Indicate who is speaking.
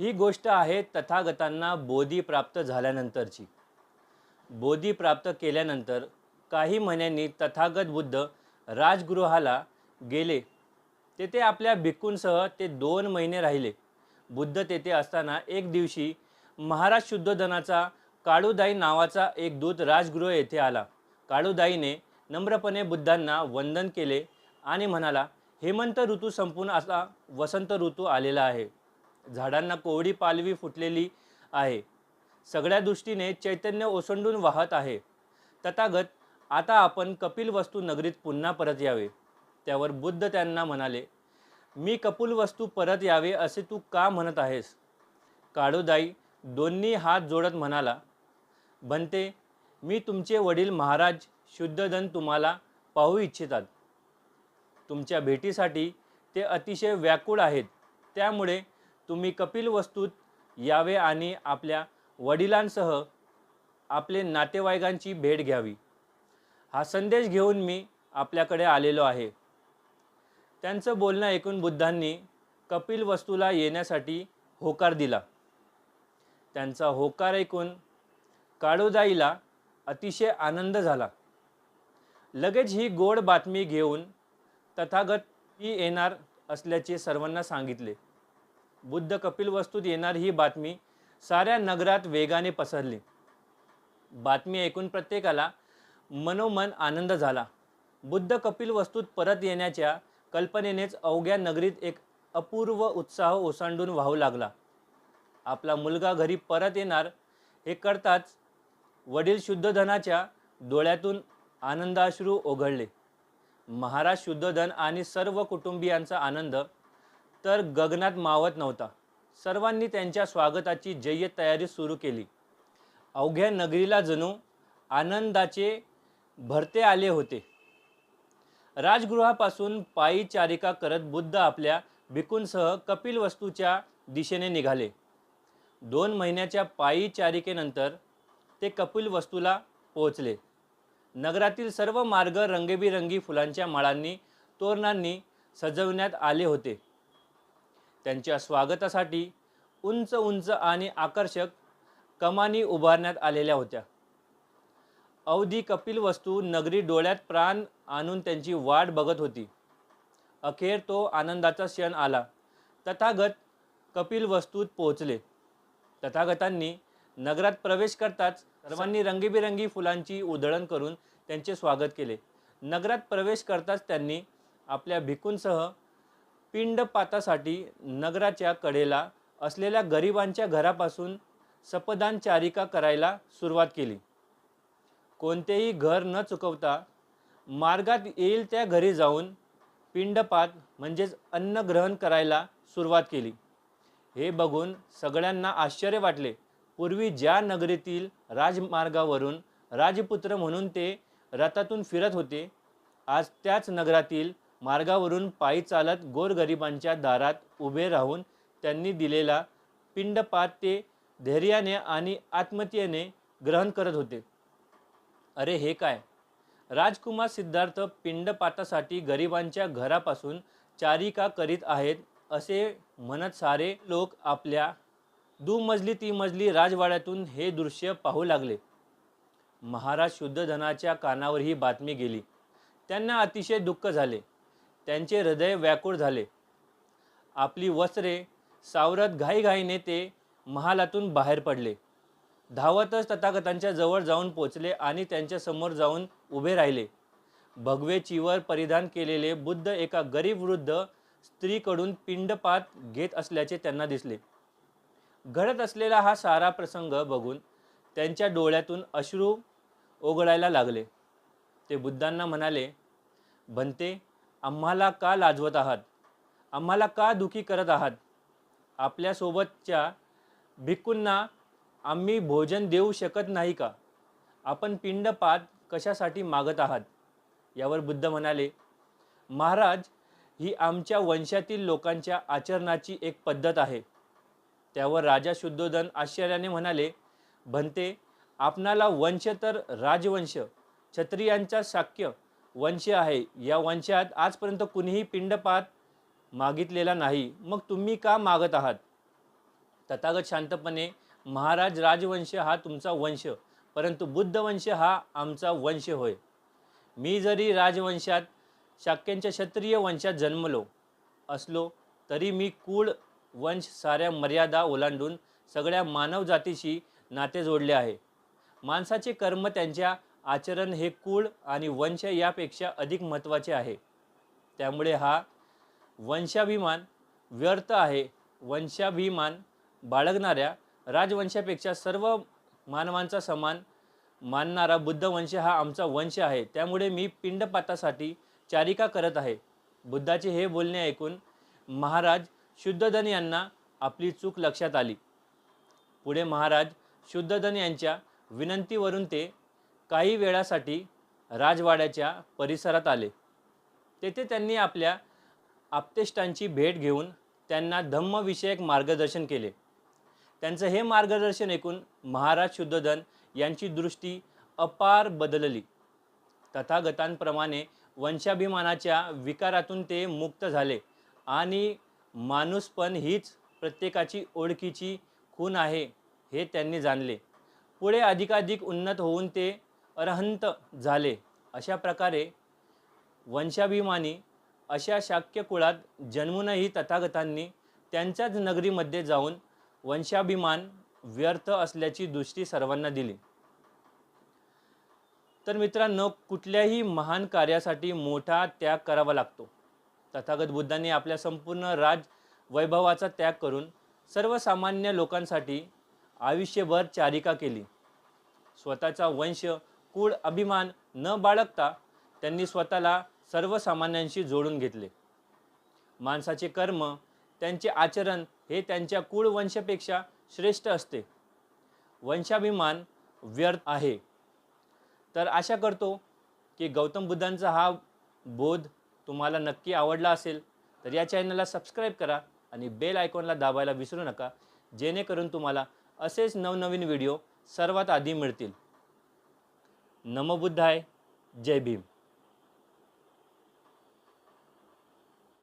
Speaker 1: ही गोष्ट आहे तथागतांना बोधी प्राप्त झाल्यानंतरची. बोधी प्राप्त केल्यानंतर काही महिन्यांनी तथागत बुद्ध राजगृहाला गेले. तेथे आपल्या भिक्कूंसह ते दोन महिने राहिले. बुद्ध तेथे असताना एक दिवशी महाराज शुद्धोधनाचा काळूदाई नावाचा एक दूत राजगृह येथे आला. काळूदाईने नम्रपणे बुद्धांना वंदन केले आणि म्हणाला हेमंत ऋतू संपून असा वसंत ऋतू आलेला आहे. झाडांना कोवडी पालवी फुटलेली आहे. सगळ्या दृष्टीने चैतन्य ओसंडून वाहत आहे. तथागत आता आपण कपिल वस्तू नगरीत पुन्हा परत यावे. त्यावर बुद्ध त्यांना म्हणाले मी कपिल वस्तू परत यावे असे तू का म्हणत आहेस? काळूदाई दोन्ही हात जोडत म्हणाला बनते मी तुमचे वडील महाराज शुद्धधन तुम्हाला पाहू इच्छितात. तुमच्या भेटीसाठी ते अतिशय व्याकुळ आहेत. त्यामुळे तुम्ही कपिल वस्तूत यावे आणि आपल्या वडिलांसह आपले नातेवाईकांची भेट घ्यावी. हा संदेश घेऊन मी आपल्याकडे आलेलो आहे. त्यांचं बोलणं ऐकून बुद्धांनी कपिल वस्तूला येण्यासाठी होकार दिला. त्यांचा होकार ऐकून काळोदाईला अतिशय आनंद झाला. लगेच ही गोड बातमी घेऊन तथागत ही येणार असल्याचे सर्वांना सांगितले. बुद्ध कपिल वस्तूत येणार ही बातमी साऱ्या नगरात वेगाने पसरली. बातमी ऐकून प्रत्येकाला मनोमन आनंद झाला. बुद्ध कपिल वस्तूत परत येण्याच्या कल्पनेनेच अवघ्या नगरीत एक अपूर्व उत्साह ओसांडून वाहू लागला. आपला मुलगा घरी परत येणार हे करताच वडील शुद्धधनाच्या डोळ्यातून आनंदाश्रू ओघळले. महाराज शुद्धधन आणि सर्व कुटुंबियांचा आनंद तर गगनात मावत नव्हता. सर्वांनी त्यांच्या स्वागताची जय्यत तयारी सुरू केली. अवघ्या नगरीला जणू आनंदाचे भरते आले होते. राजगृहापासून पायी चारिका करत बुद्ध आपल्या भिकूंसह कपिल वस्तूच्या दिशेने निघाले. दोन महिन्याच्या पायी चारिकेनंतर ते कपिल वस्तूला पोहोचले. नगरातील सर्व मार्ग रंगेबिरंगी फुलांच्या माळांनी तोरणांनी सजवण्यात आले होते. त्यांच्या स्वागतासाठी उंच उंच आणि आकर्षक कमानी उभारण्यात आलेल्या होत्या. अवधी कपिल वस्तू नगरी डोळ्यात प्राण आणून त्यांची वाट बघत होती. अखेर तो आनंदाचा क्षण आला. तथागत कपिल वस्तूत पोहोचले. तथागतांनी नगरात प्रवेश करताच सर्वांनी रंगीबिरंगी फुलांची उधळण करून त्यांचे स्वागत केले. नगरात प्रवेश करताच त्यांनी आपल्या भिकूंसह पिंडपातासाठी नगराच्या कडेला असलेल्या गरिबांच्या घरापासून सपदानचारिका करायला सुरुवात केली. कोणतेही घर न चुकवता मार्गात येईल त्या घरी जाऊन पिंडपात म्हणजेच अन्न ग्रहण करायला सुरुवात केली. हे बघून सगळ्यांना आश्चर्य वाटले. पूर्वी ज्या नगरीतील राजमार्गावरून राजपुत्र म्हणून ते रथातून फिरत होते आज त्याच नगरातील मार्गावरून पायी चालत गोरगरिबांच्या दारात उभे राहून त्यांनी दिलेला पिंडपात ते धैर्याने आणि आत्मतीयेने ग्रहण करत होते. अरे हे काय? राजकुमार सिद्धार्थ पिंडपातासाठी गरिबांच्या घरापासून चारिका करीत आहेत असे म्हणत सारे लोक आपल्या दुमजली ती मजली राजवाड्यातून हे दृश्य पाहू लागले. महाराज शुद्धधनाच्या कानावर ही बातमी गेली. त्यांना अतिशय दुःख झाले. त्यांचे हृदय व्याकुळ झाले. आपली वस्त्रे सावरत घाईघाईने ते महालातून बाहेर पडले. धावतच तथागतांच्या जवळ जाऊन पोचले आणि त्यांच्यासमोर जाऊन उभे राहिले. भगवे चिवर परिधान केलेले बुद्ध एका गरीब वृद्ध स्त्रीकडून पिंडपात घेत असल्याचे त्यांना दिसले. घडत असलेला हा सारा प्रसंग बघून त्यांच्या डोळ्यातून अश्रू ओघळायला लागले. ते बुद्धांना म्हणाले बनते आम्हाला का लाजवत आहात? आम्हाला का दुखी करत आहात? आपल्यासोबतच्या भिक्कूंना आम्ही भोजन देऊ शकत नाही का? आपण पिंडपात कशासाठी मागत आहात? यावर बुद्ध म्हणाले महाराज ही आमच्या वंशातील लोकांच्या आचरणाची एक पद्धत आहे. त्यावर राजा शुद्धोधन आश्चर्याने म्हणाले भंते आपणाला वंश तर राजवंश क्षत्रियांचा शाक्य वंश आहे. या वंशात आजपर्यंत कुणीही पिंडपात मागितलेला नाही. मग तुम्ही का मागत आहात? तथागत शांतपणे महाराज राजवंश हा तुमचा वंश परंतु बुद्धवंश हा आमचा वंश होय. मी जरी राजवंशात शाक्यांच्या क्षत्रिय वंशात जन्मलो असलो तरी मी कुळ वंश साऱ्या मर्यादा ओलांडून सगळ्या मानव जातीशी नाते जोडले आहे. माणसाचे कर्म त्यांच्या आचरण हे कुळ आणि वंश यापेक्षा अधिक महत्त्वाचे आहे. त्यामुळे हा वंशाभिमान व्यर्थ आहे. वंशाभिमान बाळगणाऱ्या राजवंशापेक्षा सर्व मानवांचा समान मानणारा बुद्धवंश हा आमचा वंश आहे. त्यामुळे मी पिंडपातासाठी चारिका करत आहे. बुद्धाचे हे बोलणे ऐकून महाराज शुद्धधन यांना आपली चूक लक्षात आली. पुढे महाराज शुद्धधन यांच्या विनंतीवरून ते काही वेळासाठी राजवाड्याच्या परिसरात आले. तेथे त्यांनी आपल्या आप्तेष्टांची भेट घेऊन त्यांना धम्मविषयक मार्गदर्शन केले. त्यांचं हे मार्गदर्शन ऐकून महाराज शुद्धधन यांची दृष्टी अपार बदलली. तथागतांप्रमाणे वंशाभिमानाच्या विकारातून ते मुक्त झाले आणि माणूसपण हीच प्रत्येकाची ओळखीची खून आहे हे त्यांनी जाणले. पुढे अधिकाधिक उन्नत होऊन ते अरहंत झाले अशा प्रकारे वंशाभिमानी अशा शाक्य कुळात जन्मूनही तथागतांनी त्यांच्याच नगरीमध्ये जाऊन वंशाभिमान व्यर्थ असल्याची दृष्टी सर्वांना दिली. तर मित्रांनो कुठल्याही महान कार्यासाठी मोठा त्याग करावा लागतो. तथागत बुद्धांनी आपल्या संपूर्ण राज वैभवाचा त्याग करून सर्वसामान्य लोकांसाठी आयुष्यभर चारिका केली. स्वतःचा वंश कुळ अभिमान न बाळगता त्यांनी स्वतःला सर्वसामान्यांशी जोडून घेतले. माणसाचे कर्म त्यांचे आचरण हे त्यांच्या कुळ वंशापेक्षा श्रेष्ठ असते. वंशाभिमान व्यर्थ आहे. तर आशा करतो की गौतम बुद्धांचा हा बोध तुम्हाला नक्की आवडला असेल तर या चॅनलला सबस्क्राईब करा आणि बेल आयकॉनला दाबायला विसरू नका जेणेकरून तुम्हाला असेच नवनवीन व्हिडिओ सर्वात आधी मिळतील. नमो बुद्धाय जय भीम.